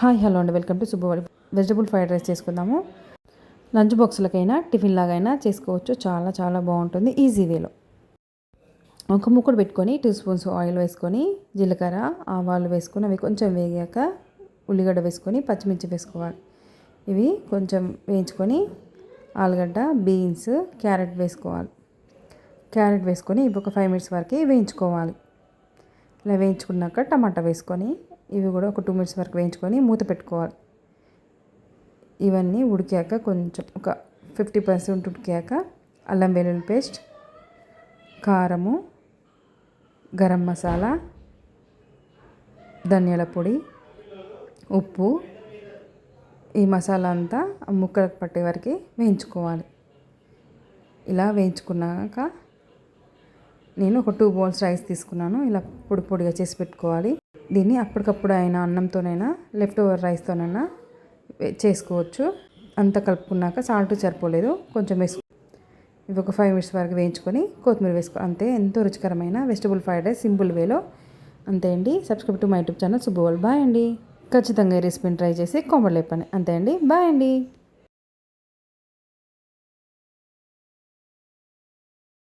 Hi hello అండి. Welcome to Shubhavari vegetable fried rice చేసుకుందాము. Lunch బాక్సులకైనా టిఫిన్ లాగైనా చేసుకోవచ్చు. చాలా చాలా బాగుంటుంది. ఈజీ వేలో. ఒక ముక్కడు పెట్టుకొని టూ స్పూన్స్ ఆయిల్ వేసుకొని జీలకర్ర ఆవాలు వేసుకొని అవి కొంచెం వేగాక ఉల్లిగడ్డ వేసుకొని పచ్చిమిర్చి వేసుకోవాలి. ఇవి కొంచెం వేయించుకొని ఆలుగడ్డ బీన్స్ క్యారెట్ వేసుకోవాలి. క్యారెట్ వేసుకొని ఇవి ఒక ఫైవ్ మినిట్స్ వరకు వేయించుకోవాలి. ఇలా వేయించుకున్నాక టమాటా వేసుకొని ఇవి కూడా ఒక టూ మినిట్స్ వరకు వేయించుకొని మూత పెట్టుకోవాలి. ఇవన్నీ ఉడికాక కొంచెం ఒక ఫిఫ్టీ పర్సెంట్ ఉడికాక అల్లం వెల్లుల్లి పేస్ట్ కారము గరం మసాలా ధనియాల పొడి ఉప్పు ఈ మసాలా అంతా ముక్కలకు పట్టే వరకు వేయించుకోవాలి. ఇలా వేయించుకున్నాక నేను ఒక టూ బౌల్స్ రైస్ తీసుకున్నాను. ఇలా పొడి పొడిగా చేసి పెట్టుకోవాలి. దీన్ని అప్పటికప్పుడు అయినా అన్నంతోనైనా లెఫ్ట్ ఓవర్ రైస్తోనైనా చేసుకోవచ్చు. అంతా కలుపుకున్నాక సాల్ట్ సరిపోలేదు. కొంచెం వేసుకో ఇవి ఒక ఫైవ్ మినిట్స్ వరకు వేయించుకొని కొత్తిమీర వేసుకో అంతే. ఎంతో రుచికరమైన వెజిటబుల్ ఫ్రైడ్ రైస్ సింపుల్ వేలో అంతే అండి. Subscribe to my YouTube channel సుబ్బోల్ bye అండి. ఖచ్చితంగా ఈ రెసిపీని ట్రై చేసి కామెంట్ లేపండి అంతే అండి. బాయ్ అండి.